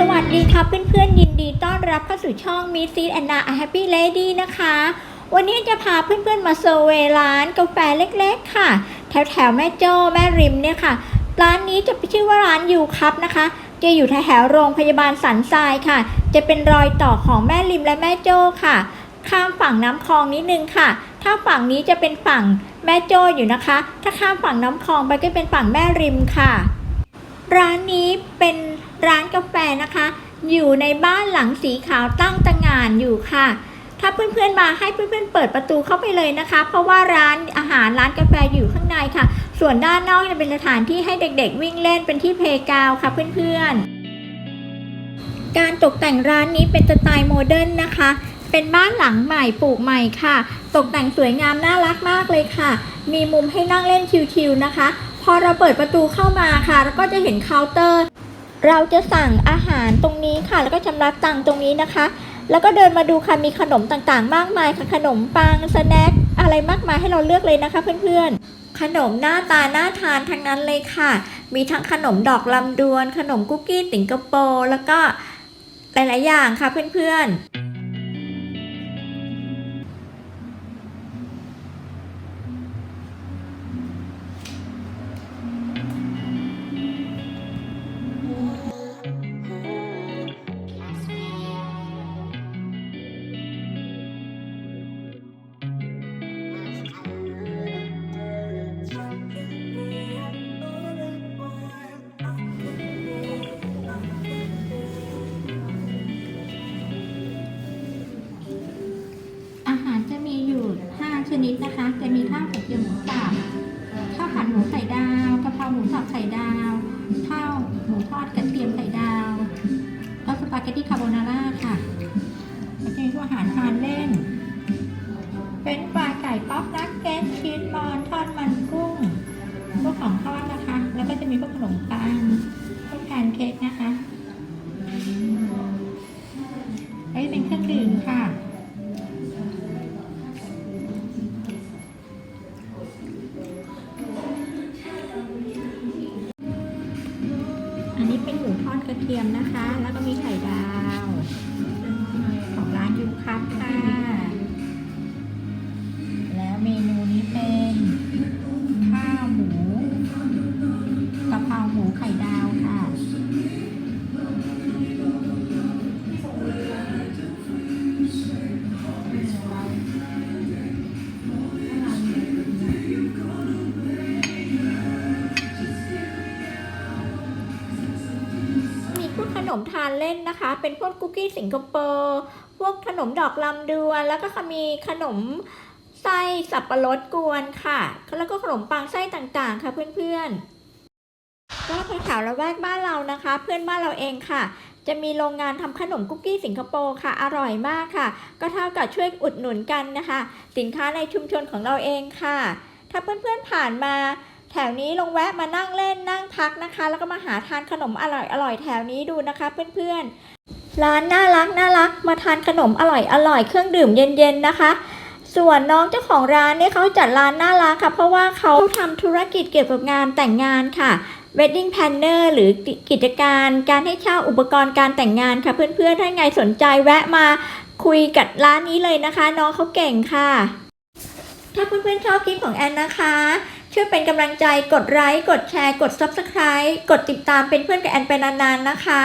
สวัสดีค่ะเพื่อนๆยินดีต้อนรับเข้าสู่ช่อง m i s s i s Anna a Happy Lady นะคะ วันนี้จะพาเพื่อนๆมาเซอร์เวย์ร้านกาแฟเล็กๆค่ะ แถวๆแม่โจ้แม่ริมเนี่ยค่ะ ร้านนี้จะชื่อว่าร้านยูคัพนะคะ จะอยู่แถวโรงพยาบาลสันทรายค่ะ จะเป็นรอยต่อของแม่ริมและแม่โจ้ค่ะ ข้ามฝั่งน้ำคลองนิดนึงค่ะ ถ้าฝั่งนี้จะเป็นฝั่งแม่โจ้อยู่นะคะ ถ้าข้ามฝั่งน้ำคลองไปก็เป็นฝั่งแม่ริมค่ะ ร้านนี้เป็น ร้านกาแฟนะคะ อยู่ในบ้านหลังสีขาวตั้งตางานอยู่ค่ะ ถ้าเพื่อนๆมาให้เพื่อนๆเปิดประตูเข้าไปเลยนะคะ เพราะว่าร้านอาหารร้านกาแฟอยู่ข้างในค่ะ ส่วนด้านนอกจะเป็นสถานที่ให้เด็กๆ วิ่งเล่นเป็นที่เพลกาวค่ะเพื่อนๆ การตกแต่งร้านนี้เป็นสไตล์โมเดิร์นนะคะเป็นบ้านหลังใหม่ปลูกใหม่ค่ะ ตกแต่งสวยงามน่ารักมากเลยค่ะ มีมุมให้นั่งเล่นชิลๆนะคะ พอเราเปิดประตูเข้ามาค่ะ แล้วก็จะเห็นเคาน์เตอร์ เราจะสั่งอาหารตรงนี้ค่ะ แล้วก็ชำระตังค์ตรงนี้นะคะ แล้วก็เดินมาดูค่ะมีขนมต่างๆ มากมายค่ะขนมปังสแน็คอะไรมากมายให้เราเลือกเลยนะคะ เพื่อนๆ ขนมหน้าตาน่าทานทั้งนั้นเลยค่ะ มีทั้งขนมดอกลำดวน ขนมคุกกี้สิงคโปร์แล้วก็หลายๆอย่างค่ะเพื่อนๆ นิดนะคะ จะมีข้าวไข่เจียวหมูสับข้าวผัดหมูไข่ดาวกะเพราหมูสับไข่ดาวข้าวหมูทอดกระเทียมไข่ดาวแล้วสปาเกตตี้คาโบนาร่าค่ะแล้วจะมีพวกอาหารทานเล่น เป็นปลาไก่ป๊อปนักเก็ตชีสบอลทอดมันกุ้งพวกของทอดนะคะ แล้วก็จะมีพวกขนมปังพวกแพนเค้กนะคะ เทียมนะคะ แล้วก็มีไข่ดาว มีพวกขนมทานเล่นนะคะ เป็นพวกคุกกี้สิงคโปร์พวกขนมดอกลำดวนแล้วก็มีขนมไส้สับปะรดกวนค่ะ แล้วก็ขนมปังไส้ต่างๆ ค่ะเพื่อนๆก็แถวละแวกบ้านเรานะคะ เพื่อนบ้านเราเองค่ะ จะมีโรงงานทำขนมคุกกี้สิงคโปร์ค่ะ อร่อยมากค่ะ ก็เท่ากับช่วยอุดหนุนกันนะคะ สินค้าในชุมชนของเราเองค่ะ ถ้าเพื่อนๆผ่านมา แถวนี้ลงแวะมานั่งเล่นนั่งพักนะคะ แล้วก็มาหาทานขนมอร่อยอร่อยแถวนี้ดูนะคะเพื่อนๆ ร้านน่ารักน่ารักมาทานขนมอร่อยอร่อยเครื่องดื่มเย็นๆนะคะ ส่วนน้องเจ้าของร้านเนี่ยเขาจัดร้านน่ารักค่ะ เพราะว่าเขาทำธุรกิจเกี่ยวกับงานแต่งงานค่ะ wedding planner หรือกิจการการให้เช่าอุปกรณ์การแต่งงานค่ะ เพื่อนๆ ถ้าไงสนใจแวะมาคุยกับร้านนี้เลยนะคะ น้องเขาเก่งค่ะ ถ้าเพื่อนๆชอบคลิปของแอนนะคะ ช่วยเป็นกำลังใจกดไลค์กดแชร์กด Subscribe กดติดตามเป็นเพื่อนกับแอนไปนานๆนะคะ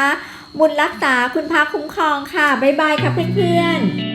บุญรักษาคุณพระคุ้มครองค่ะ บ๊ายบายค่ะเพื่อนๆ